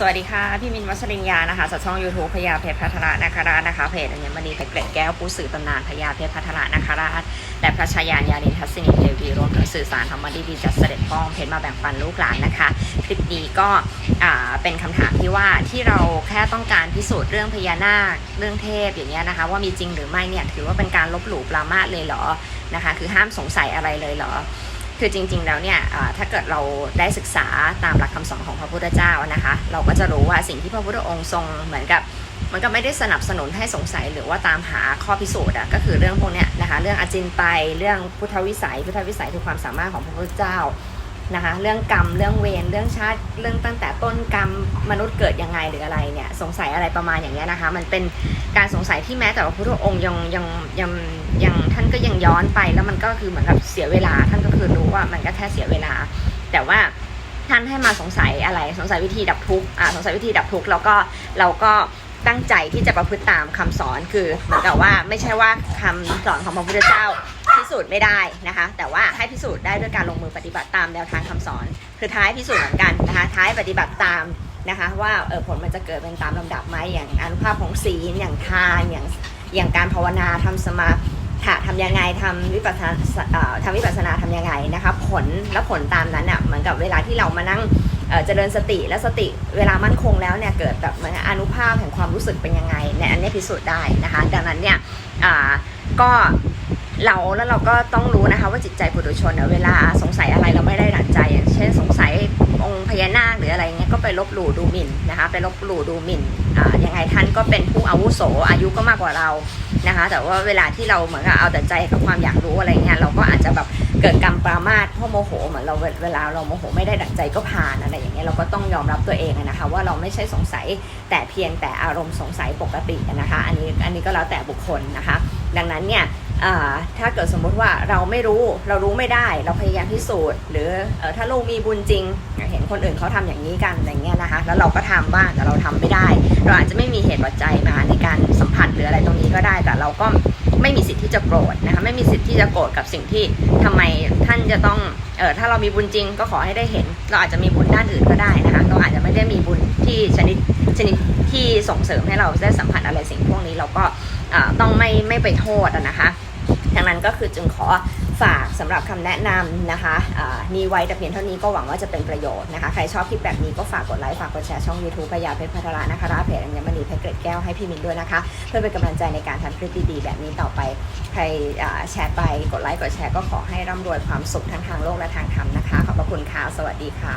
สวัสดีค่ะ พี่มินวัชรินยานะคะจากช่อง YouTube พญาเพชรพัทระนาคราชนะคะเพจอัญมณีเพชรเกล็ดแก้วผู้สื่อตำนานพญาเพชรพัทระนาคราชและพระชายานยาลินทัศนีเทวีรวมถึงสื่อสารธรรมดีๆจากเสด็จพ่อเพชรมาแบ่งปันลูกหลานนะคะ คลิปนี้ก็เป็นคำถามที่ว่าที่เราแค่ต้องการพิสูจน์เรื่องพญานาคเรื่องเทพอย่างเงี้ยนะคะ ว่ามีจริงหรือไม่เนี่ยถือว่าเป็นการลบหลู่ปรามาสเลยเหรอนะคะ คือห้ามสงสัยอะไรเลยเหรอ คือจริงๆแล้วเนี่ยถ้าเกิดเราได้ศึกษาตามหลักคำสอนของพระพุทธเจ้านะคะ เราก็จะรู้ว่าสิ่งที่พระพุทธองค์ทรงเหมือนกับมันก็ไม่ได้สนับสนุนให้สงสัยหรือว่าตามหาข้อพิสูจน์อะก็คือเรื่องพวกเนี้ยนะคะ เรื่องอจินไตเรื่องพุทธวิสัย พุทธวิสัยคือความสามารถของพระพุทธเจ้า นะคะเรื่องกรรมเรื่องเวรเรื่องชาติเรื่องตั้งแต่ต้นกรรมมนุษย์เกิดยังไงหรืออะไรเนี่ยสงสัยอะไรประมาณอย่างเงี้ยนะคะ มันเป็นการสงสัยที่แม้แต่ว่าพระพุทธองค์ยังยังยังยังท่านก็ยังย้อนไป แล้วมันก็คือเหมือนกับเสียเวลา ท่านก็คือรู้ว่ามันก็แค่เสียเวลา แต่ว่าท่านให้มาสงสัยอะไรสงสัยวิธีดับทุกข์อ่าสงสัยวิธีดับทุกข์แล้วก็เราก็ ตั้งใจที่จะประพฤติตามคำสอนคือเหมือนกับว่าไม่ใช่ว่าคำสอนของพระพุทธเจ้าพิสูจน์ไม่ได้นะคะ แต่ว่าให้พิสูจน์ได้ด้วยการลงมือปฏิบัติตามแนวทางคำสอน คือท้ายพิสูจน์เหมือนกันนะคะท้ายปฏิบัติตามนะคะว่าเออผลมันจะเกิดเป็นตามลำดับไหมอย่างอนุภาพของศีลอย่างทานอย่างอย่างการภาวนาทำสมาธิทำยังไงทำวิปัสสนาทำวิปัสสนาทำยังไงนะคะผลและผลตามนั้นอะเหมือนกับเวลาที่เรามานั่ง เอ่อเจริญสติและสติเวลามั่นคงแล้วเนี่ยเกิดแบบเหมือนอนุภาพแห่งความรู้สึกเป็นยังไงเนี่ยอันนี้พิสูจน์ได้นะคะดังนั้นเนี่ยอ่าก็เราแล้วเราก็ต้องรู้นะคะว่าจิตใจปุถุชนเนี่ยเวลาสงสัยอะไรเราไม่ได้ดั่งใจ อย่างเช่นสงสัยองค์พญานาคหรืออะไรเงี้ยก็ไปลบหลู่ดูหมิ่นนะคะไปลบหลู่ดูหมิ่นอ่ายังไงท่านก็เป็นผู้อาวุโสอายุก็มากกว่าเรานะคะแต่ว่าเวลาที่เราเหมือนกับเอาแต่ใจกับความอยากรู้อะไรเงี้ยเราก็อาจจะแบบ เกิดกรรมปรามาสเพราะโมโหเหมือนเราเวลาเราโมโหไม่ได้ดั่งใจก็ผ่านอะไรอย่างเงี้ยเราก็ต้องยอมรับตัวเองนะคะว่าเราไม่ใช่สงสัยแต่เพียงแต่อารมณ์สงสัยปกตินะคะอันนี้อันนี้ก็แล้วแต่บุคคลนะคะ ดังนั้นเนี่ยถ้าเกิดสมมุติว่าเราไม่รู้เรารู้ไม่ได้เราพยายามพิสูจน์ หรืออถ้าเรามีบุญจริง เห็นคนอื่นเขาทำอย่างนี้กันอย่างเงี้ยนะคะแล้วเราก็ทำบ้างแต่เราทำไม่ได้ เราอาจจะไม่มีเหตุปัจจัยมาในการสัมผัสหรืออะไรตรงนี้ก็ได้แต่เราก็ ไม่มีสิทธิ์ที่จะโกรธนะคะไม่มีสิทธิ์ที่จะโกรธกับสิ่งที่ทำไมท่านจะต้องเออถ้าเรามีบุญจริงก็ขอให้ได้เห็น เราอาจจะมีบุญด้านอื่นก็ได้นะคะเราอาจจะไม่ได้มีบุญที่ชนิดชนิดที่ส่งเสริมให้เราได้สัมผัสอะไรสิ่งพวกนี้เราก็ต้องไม่ไม่ไปโทษนะคะดังนั้นก็คือจึงขอ ฝากสำหรับคำแนะนำนะคะนี่ไว้แต่เพียงเท่านี้ก็หวังว่าจะเป็นประโยชน์นะคะ ใครชอบคลิปแบบนี้ก็ฝากกดไลค์ ฝากกดแชร์ช่อง YouTube พยาเพชรพัทระนะคะราเพจอัญมณีเพชรเกร็ดแก้วให้พี่มินด้วยนะคะ เพื่อเป็นกำลังใจในการทำคลิปดีๆแบบนี้ต่อไป ใครแชร์ไปกดไลค์กดแชร์ก็ขอให้ร่ำรวยความสุขทั้งทางโลกและทางธรรมนะคะ ขอบพระคุณค่ะ สวัสดีค่ะ